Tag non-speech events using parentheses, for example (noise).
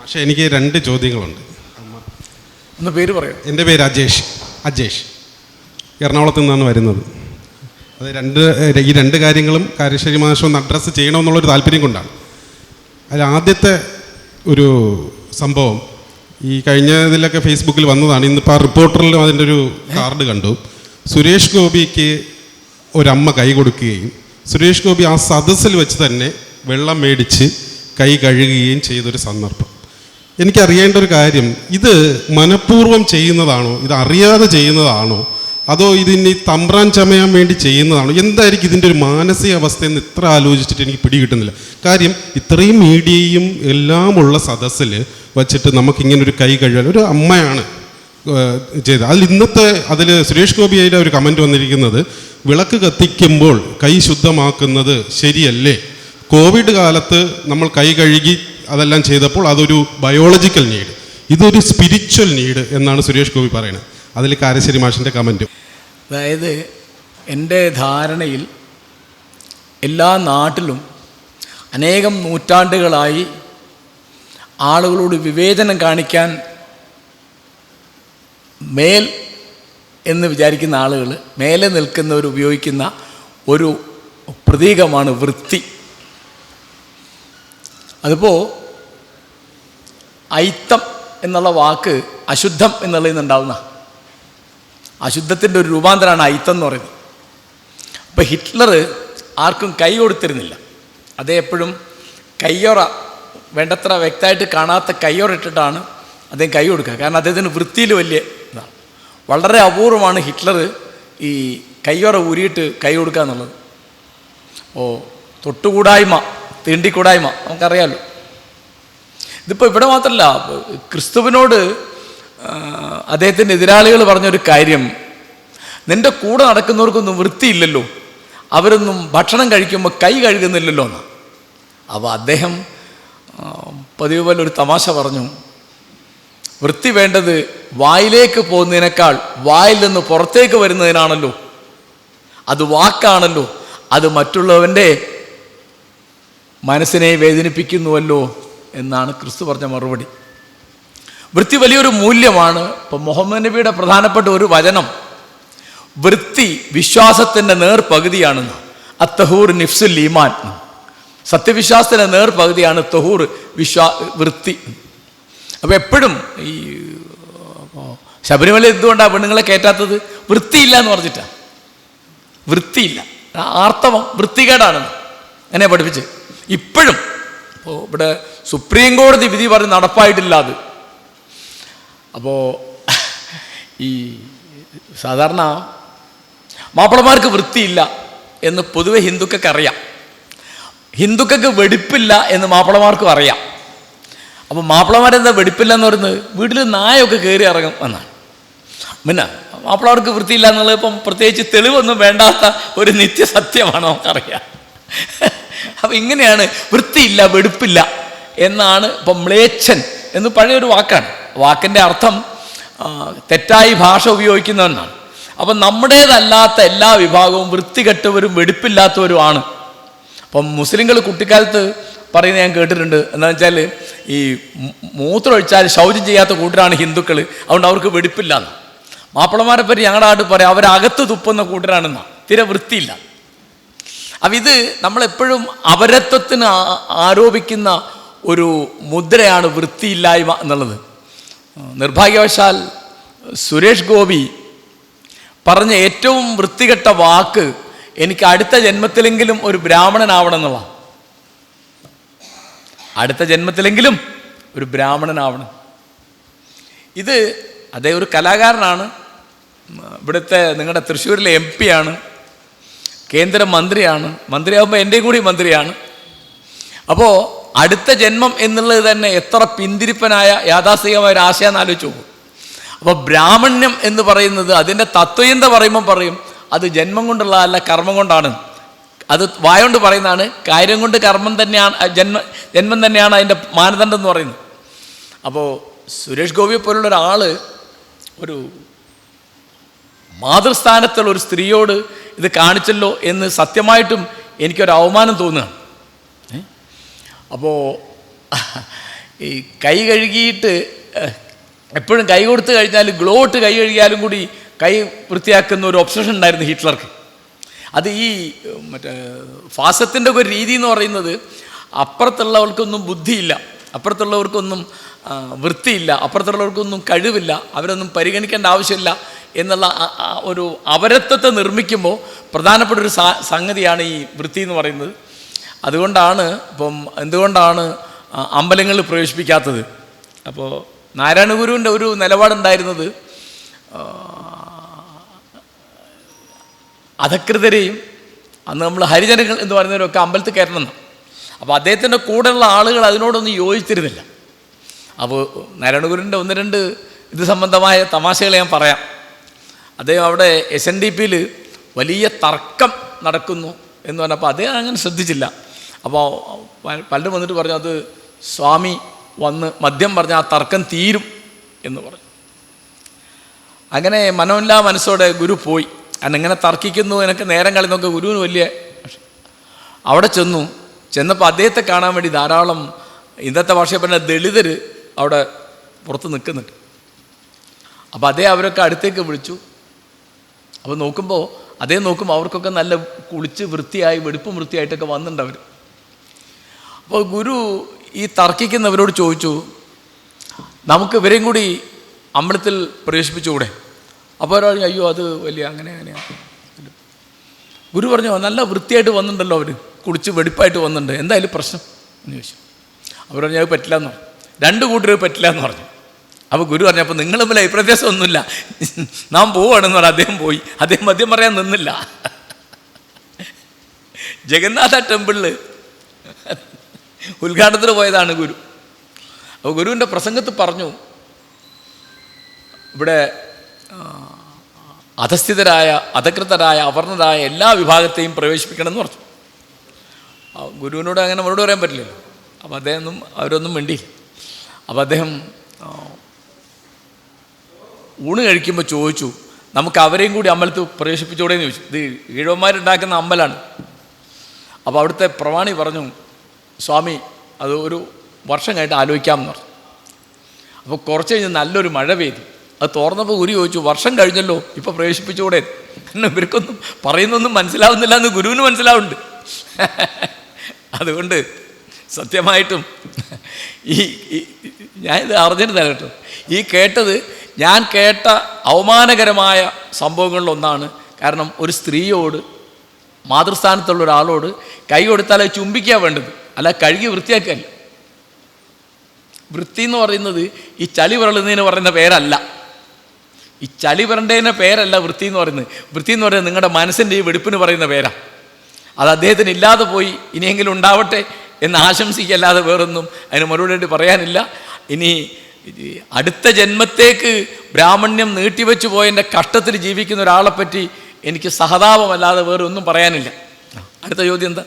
പക്ഷേ എനിക്ക് രണ്ട് ചോദ്യങ്ങളുണ്ട്. ഒന്ന് പേര് പറയാം. എന്റെ പേര് അജേഷ്. അജേഷ്. എറണാകുളത്ത് നിന്നാണ് വരുന്നത്. അത് രണ്ട് ഈ രണ്ട് കാര്യങ്ങളും കാര്യശ്ശേരി മാഷം ഒന്ന് അഡ്രസ്സ് ചെയ്യണമെന്നുള്ളൊരു താല്പര്യം കൊണ്ടാണ്. അതിൽ ആദ്യത്തെ ഒരു സംഭവം ഈ കഴിഞ്ഞ ഇതിലൊക്കെ ഫേസ്ബുക്കിൽ വന്നതാണ്. ഇന്നിപ്പോൾ ആ റിപ്പോർട്ടറിലും അതിന്റെ ഒരു കാർഡ് കണ്ടു. സുരേഷ് ഗോപിക്ക് ഒരമ്മ കൈ കൊടുക്കുകയും സുരേഷ് ഗോപി ആ സദസ്സിൽ വെച്ച് തന്നെ വെള്ളം മേടിച്ച് കൈ കഴുകുകയും ചെയ്തൊരു സന്ദർഭം. എനിക്കറിയേണ്ട ഒരു കാര്യം ഇത് മനഃപൂർവം ചെയ്യുന്നതാണോ? ഇത് അറിയാതെ ചെയ്യുന്നതാണോ? അതോ ഇതിന് തമ്പ്രാൻ ചമയാൻ വേണ്ടി ചെയ്യുന്നതാണോ? എന്തായിരിക്കും ഇതിന്റെ ഒരു മാനസികാവസ്ഥ എന്ന് ഇത്ര ആലോചിച്ചിട്ട് എനിക്ക് പിടികിട്ടുന്നില്ല. കാര്യം ഇത്രയും മീഡിയയും എല്ലാമുള്ള സദസ്സിൽ വച്ചിട്ട് നമുക്കിങ്ങനെ ഒരു കൈ കഴുകാൻ ഒരു അമ്മയാണ് ചെയ്ത് അതിൽ ഇന്നത്തെ അതിൽ സുരേഷ് ഗോപിയുടെ ഒരു കമന്റ് വന്നിരിക്കുന്നത് വിളക്ക് കത്തിക്കുമ്പോൾ കൈ ശുദ്ധമാക്കുന്നത് ശരിയല്ലേ? കോവിഡ് കാലത്ത് നമ്മൾ കൈ കഴുകി അതെല്ലാം ചെയ്തപ്പോൾ അതൊരു ബയോളജിക്കൽ നീഡ് ഇതൊരു സ്പിരിച്വൽ നീഡ് എന്നാണ് സുരേഷ് ഗോപി പറയുന്നത്. അതിൽ കാരശ്ശേരി മാഷിന്റെ കമന്റും അതായത് എന്റെ ധാരണയിൽ എല്ലാ നാട്ടിലും അനേകം നൂറ്റാണ്ടുകളായി ആളുകളോട് വിവേചനം കാണിക്കാൻ മേൽ എന്ന് വിചാരിക്കുന്ന ആളുകൾ മേലെ നിൽക്കുന്നവർ ഉപയോഗിക്കുന്ന ഒരു പ്രതീകമാണ് വൃത്തി. അതിപ്പോൾ ഐത്തം എന്നുള്ള വാക്ക് അശുദ്ധം എന്നുള്ളതിൽ നിന്നുണ്ടാവുന്ന. അശുദ്ധത്തിന്റെ ഒരു രൂപാന്തരമാണ് ഐത്തം എന്ന് പറയുന്നത്. അപ്പോൾ ഹിറ്റ്ലർ ആർക്കും കൈ കൊടുത്തിരുന്നില്ല. അതേ എപ്പോഴും കയ്യൊറ വേണ്ടത്ര വ്യക്തമായിട്ട് കാണാത്ത കയ്യോറ ഇട്ടിട്ടാണ് അദ്ദേഹം കൈ കൊടുക്കുക. കാരണം അദ്ദേഹത്തിന് വൃത്തിയിൽ വലിയ ഇതാണ്. വളരെ അപൂർവമാണ് ഹിറ്റ്ലർ ഈ കയ്യൊറ ഊരിയിട്ട് കൈ കൊടുക്കുക എന്നുള്ളത്. ഓ തൊട്ടുകൂടായ്മ തീണ്ടിക്കൂടായ്മ നമുക്കറിയാമല്ലോ ഇതിപ്പോൾ ഇവിടെ മാത്രമല്ല ക്രിസ്തുവിനോട് അദ്ദേഹത്തിന്റെ എതിരാളികൾ പറഞ്ഞൊരു കാര്യം. നിന്റെ കൂടെ നടക്കുന്നവർക്കൊന്നും വൃത്തിയില്ലല്ലോ. അവരൊന്നും ഭക്ഷണം കഴിക്കുമ്പോൾ കൈ കഴുകുന്നില്ലല്ലോ എന്ന്. അപ്പോൾ അദ്ദേഹം പതിവ് പോലെ ഒരു തമാശ പറഞ്ഞു. വൃത്തി വേണ്ടത് വായിലേക്ക് പോകുന്നതിനേക്കാൾ വായിൽ നിന്ന് പുറത്തേക്ക് വരുന്നതിനാണല്ലോ. അത് വാക്കാണല്ലോ. അത് മറ്റുള്ളവന്റെ മനസ്സിനെ വേദനിപ്പിക്കുന്നുവല്ലോ. എന്നാണ് ക്രിസ്തു പറഞ്ഞ മറുപടി. വൃത്തി വലിയൊരു മൂല്യമാണ് ഇപ്പം മുഹമ്മദ് നബിയുടെ പ്രധാനപ്പെട്ട ഒരു വചനം. വൃത്തി വിശ്വാസത്തിന്റെ നേർ പകുതിയാണെന്ന് അത്തഹൂർ നിഫ്സുൽ ഈമാൻ. സത്യവിശ്വാസത്തിന്റെ നേർ പകുതിയാണ് തഹൂർ വിശ്വാ വൃത്തി. അപ്പോൾ എപ്പോഴും ഈ ശബരിമല എന്തുകൊണ്ടാണ് പെണ്ണുങ്ങളെ കയറ്റാത്തത്? വൃത്തിയില്ല എന്ന് പറഞ്ഞിട്ടാണ് വൃത്തിയില്ല ആർത്തവം വൃത്തികേടാണെന്ന് എന്നെ പഠിപ്പിച്ച്. ഇപ്പോഴും ഇപ്പോൾ ഇവിടെ സുപ്രീം കോടതി വിധി പറഞ്ഞ് നടപ്പായിട്ടില്ല അത്. അപ്പോൾ ഈ സാധാരണ മാപ്പിളമാർക്ക് വൃത്തിയില്ല എന്ന് പൊതുവെ ഹിന്ദുക്കൾക്ക് അറിയാം. ഹിന്ദുക്കൾക്ക് വെടിപ്പില്ല എന്ന് മാപ്പിളമാർക്കും അറിയാം. അപ്പോൾ മാപ്പിളമാരെന്താ വെടിപ്പില്ല എന്ന് പറയുന്നത്? വീട്ടിൽ നായൊക്കെ കയറി ഇറങ്ങും എന്നാണ്. പിന്നെ മാപ്പിളമാർക്ക് വൃത്തിയില്ല എന്നുള്ളത് ഇപ്പം പ്രത്യേകിച്ച് തെളിവൊന്നും വേണ്ടാത്ത ഒരു നിത്യസത്യമാണ് നമുക്കറിയാം അപ്പം ഇങ്ങനെയാണ് വൃത്തിയില്ല വെടുപ്പില്ല എന്നാണ് ഇപ്പം മ്ലേച്ഛൻ എന്ന് പഴയൊരു വാക്കാണ്. വാക്കിന്റെ അർത്ഥം തെറ്റായി ഭാഷ ഉപയോഗിക്കുന്നതെന്നാണ് അപ്പം നമ്മുടേതല്ലാത്ത എല്ലാ വിഭാഗവും വൃത്തികെട്ടവരും വെടുപ്പില്ലാത്തവരുമാണ് അപ്പം മുസ്ലിങ്ങൾ കുട്ടിക്കാലത്ത് പറയുന്നത് ഞാൻ കേട്ടിട്ടുണ്ട്. എന്താണെന്ന് വെച്ചാൽ ഈ മൂത്രമൊഴിച്ചാൽ ശൗചം ചെയ്യാത്ത കൂട്ടരാണ് ഹിന്ദുക്കൾ. അതുകൊണ്ട് അവർക്ക് വെടിപ്പില്ല എന്ന്. മാപ്പിളമാരെ പറ്റി ഞങ്ങളുടെ നാട്ടിൽ പറയാം അവരകത്ത് തുപ്പുന്ന കൂട്ടരാണെന്നാണ്. തീരെ വൃത്തിയില്ല. അപ്പം ഇത് നമ്മളെപ്പോഴും അപരത്വത്തിന് ആരോപിക്കുന്ന ഒരു മുദ്രയാണ് വൃത്തിയില്ലായ്മ എന്നുള്ളത്. നിർഭാഗ്യവശാൽ സുരേഷ് ഗോപി പറഞ്ഞ ഏറ്റവും വൃത്തികെട്ട വാക്ക് എനിക്ക് അടുത്ത ജന്മത്തിലെങ്കിലും ഒരു ബ്രാഹ്മണനാവണം എന്നുള്ള. അടുത്ത ജന്മത്തിലെങ്കിലും ഒരു ബ്രാഹ്മണനാവണം. ഇത് അതേ ഒരു കലാകാരനാണ്. ഇവിടുത്തെ നിങ്ങളുടെ തൃശ്ശൂരിലെ എം ആണ്. കേന്ദ്രമന്ത്രിയാണ് മന്ത്രിയാകുമ്പോൾ എന്റെ കൂടി മന്ത്രിയാണ്. അപ്പോൾ അടുത്ത ജന്മം എന്നുള്ളത് തന്നെ എത്ര പിന്തിരിപ്പനായ യാഥാസ്ഥികമായ ഒരു ആശയം ആലോചിച്ച് പോകും അപ്പോൾ ബ്രാഹ്മണ്യം എന്ന് പറയുന്നത് അതിന്റെ തത്വചിന്ത പറയുമ്പോൾ പറയും അത് ജന്മം കൊണ്ടുള്ളതല്ല കർമ്മം കൊണ്ടാണ്. അത് വായോണ്ട് പറയുന്നതാണ് കാര്യം കൊണ്ട് കർമ്മം തന്നെയാണ് ജന്മ ജന്മം തന്നെയാണ് അതിന്റെ മാനദണ്ഡം എന്ന് പറയുന്നത്. അപ്പോൾ സുരേഷ് ഗോപിയെ പോലുള്ള ഒരാൾ ഒരു മാതൃസ്ഥാനത്തുള്ള ഒരു സ്ത്രീയോട് ഇത് കാണിച്ചല്ലോ എന്ന് സത്യമായിട്ടും എനിക്കൊരു അവമാനം തോന്നുകയാണ് അപ്പോൾ ഈ കൈ കഴുകിയിട്ട് എപ്പോഴും കൈ കൊടുത്ത് കഴിഞ്ഞാൽ ഗ്ലോ ഇട്ട് കൈ കഴുകിയാലും കൂടി കൈ വൃത്തിയാക്കുന്ന ഒരു ഒബ്സഷൻ ഉണ്ടായിരുന്നു ഹിറ്റ്ലർക്ക്. അത് ഈ മറ്റേ ഫാസത്തിന്റെ ഒരു രീതി എന്ന് പറയുന്നത് അപ്പുറത്തുള്ളവർക്കൊന്നും ബുദ്ധിയില്ല അപ്പുറത്തുള്ളവർക്കൊന്നും വൃത്തിയില്ല അപ്പുറത്തുള്ളവർക്കൊന്നും കഴിവില്ല അവരൊന്നും പരിഗണിക്കേണ്ട ആവശ്യമില്ല എന്നുള്ള ഒരു അപരത്വത്തെ നിർമ്മിക്കുമ്പോൾ പ്രധാനപ്പെട്ട ഒരു സംഗതിയാണ് ഈ വൃത്തി എന്ന് പറയുന്നത്. അതുകൊണ്ടാണ് ഇപ്പം എന്തുകൊണ്ടാണ് അമ്പലങ്ങളിൽ പ്രവേശിപ്പിക്കാത്തത്? അപ്പോൾ നാരായണ ഗുരുവിന്റെ ഒരു നിലപാടുണ്ടായിരുന്നത് അധകൃതരെയും അന്ന് നമ്മൾ ഹരിജനങ്ങൾ എന്ന് പറയുന്നവരൊക്കെ അമ്പലത്തിൽ കയറണം അപ്പോൾ അദ്ദേഹത്തിന്റെ കൂടെയുള്ള ആളുകൾ അതിനോടൊന്നും യോജിച്ചിരുന്നില്ല. അപ്പോൾ നാരായണ ഗുരുവിന്റെ ഒന്ന് രണ്ട് ഇത് സംബന്ധമായ തമാശകൾ ഞാൻ പറയാം. അദ്ദേഹം അവിടെ എസ് എൻ ഡി പിയിൽ വലിയ തർക്കം നടക്കുന്നു എന്ന് പറഞ്ഞപ്പോൾ അദ്ദേഹം അങ്ങനെ ശ്രദ്ധിച്ചില്ല. അപ്പോൾ പലരും വന്നിട്ട് പറഞ്ഞു അത് സ്വാമി വന്ന് മദ്യം പറഞ്ഞ ആ തർക്കം തീരും എന്ന് പറഞ്ഞു. അങ്ങനെ മനോല്ലാ മനസ്സോടെ ഗുരു പോയി. അന്നെങ്ങനെ തർക്കിക്കുന്നു? എനിക്ക് നേരം കളയുന്നൊക്കെ ഗുരുവിന് വലിയ അവിടെ ചെന്നു. ചെന്നപ്പോൾ അദ്ദേഹത്തെ കാണാൻ വേണ്ടി ധാരാളം ഇന്നത്തെ ഭാഷയെ പറഞ്ഞ ദളിതർ അവിടെ പുറത്ത് നിൽക്കുന്നുണ്ട്. അപ്പോൾ അദ്ദേഹം അവരൊക്കെ അടുത്തേക്ക് വിളിച്ചു. അപ്പോൾ നോക്കുമ്പോൾ അതേ നോക്കുമ്പോൾ അവർക്കൊക്കെ നല്ല കുളിച്ച് വൃത്തിയായി വെടുപ്പും വൃത്തിയായിട്ടൊക്കെ വന്നിട്ടുണ്ട് അവർ അപ്പോൾ ഗുരു ഈ തർക്കിക്കുന്നവരോട് ചോദിച്ചു നമുക്ക് ഇവരെയും കൂടി അമ്പലത്തിൽ പ്രവേശിപ്പിച്ചുകൂടെ? അപ്പോൾ ഒരാൾ അയ്യോ അത് വലിയ അങ്ങനെ അങ്ങനെയാണ് ഗുരു പറഞ്ഞു നല്ല വൃത്തിയായിട്ട് വന്നിട്ടുണ്ടല്ലോ അവർ കുളിച്ച് വെടിപ്പായിട്ട് വന്നിട്ടുണ്ട് എന്തായാലും പ്രശ്നം? എന്ന് ചോദിച്ചു. അവർ പറഞ്ഞു അത് പറ്റില്ല എന്ന് പറഞ്ഞു. രണ്ട് കൂട്ടർ പറ്റില്ല എന്ന് പറഞ്ഞു. അപ്പോൾ ഗുരു പറഞ്ഞു അപ്പോൾ നിങ്ങൾ തമ്മിൽ അഭിപ്രത്യാസം ഒന്നുമില്ല നാം പോവാണെന്ന് പറഞ്ഞു അദ്ദേഹം പോയി. അദ്ദേഹം മദ്യം പറയാൻ നിന്നില്ല. ജഗന്നാഥ ടെമ്പിളിൽ ഉദ്ഘാടനത്തിന് പോയതാണ് ഗുരു. അപ്പോൾ ഗുരുവിന്റെ പ്രസംഗത്തിൽ പറഞ്ഞു ഇവിടെ അധസ്ഥിതരായ അധകൃതരായ അവർണരായ എല്ലാ വിഭാഗത്തെയും പ്രവേശിപ്പിക്കണമെന്ന് പറഞ്ഞു. ഗുരുവിനോട് അങ്ങനെ മറുപടി പറയാൻ പറ്റില്ലല്ലോ. അപ്പോൾ അദ്ദേഹം അവരൊന്നും വേണ്ടി അപ്പോൾ അദ്ദേഹം ഊണ് കഴിക്കുമ്പോൾ ചോദിച്ചു നമുക്ക് അവരെയും കൂടി അമ്പലത്തിൽ പ്രവേശിപ്പിച്ചുകൂടെ എന്ന് ചോദിച്ചു. ഇത് ഈഴവന്മാരുണ്ടാക്കുന്ന അമ്പലാണ്. അപ്പോൾ അവിടുത്തെ പ്രവാണി പറഞ്ഞു സ്വാമി അത് ഒരു വർഷം കഴിഞ്ഞിട്ട് ആലോചിക്കാമെന്ന് പറഞ്ഞു. അപ്പോൾ കുറച്ച് കഴിഞ്ഞ് നല്ലൊരു മഴ പെയ്തു. അത് തോർന്നപ്പോൾ ഗുരു ചോദിച്ചു വർഷം കഴിഞ്ഞല്ലോ ഇപ്പോൾ പ്രവേശിപ്പിച്ചുകൂടെ കാരണം ഇവർക്കൊന്നും പറയുന്നൊന്നും മനസ്സിലാവുന്നില്ല എന്ന് ഗുരുവിന് മനസ്സിലാവുന്നുണ്ട്. (laughs) അതുകൊണ്ട് സത്യമായിട്ടും ഈ ഞാനിത് അറിഞ്ഞിരുന്നല്ല കേട്ടോ. ഈ കേട്ടത് ഞാൻ കേട്ട അവമാനകരമായ സംഭവങ്ങളിലൊന്നാണ്. കാരണം ഒരു സ്ത്രീയോട് മാതൃസ്ഥാനത്തുള്ള ഒരാളോട് കൈ കൊടുത്താൽ ചുംബിക്കുക വേണ്ടത്. അല്ല കഴുകി വൃത്തിയാക്കല്ല വൃത്തി എന്ന് പറയുന്നത് ഈ ചളി വിരളുന്നതിന് പറയുന്ന പേരല്ല. ഈ ചളി വിരണ്ടതിന്റെ പേരല്ല വൃത്തി എന്ന് പറയുന്നത്. വൃത്തി എന്ന് പറയുന്നത് നിങ്ങളുടെ മനസ്സിന്റെ ഈ വെടുപ്പിന് പറയുന്ന പേരാണ് അത് അദ്ദേഹത്തിന് ഇല്ലാതെ പോയി ഇനിയെങ്കിലും ഉണ്ടാവട്ടെ എന്ന് ആശംസിക്കല്ലാതെ വേറൊന്നും അതിന് മറുപടി പറയാനില്ല. ഇനി അടുത്ത ജന്മത്തേക്ക് ബ്രാഹ്മണ്യം നീട്ടിവെച്ചു പോയതിന്റെ കഷ്ടത്തിൽ ജീവിക്കുന്ന ഒരാളെപ്പറ്റി എനിക്ക് സഹതാപമല്ലാതെ വേറെ ഒന്നും പറയാനില്ല. അടുത്ത ചോദ്യം എന്താ?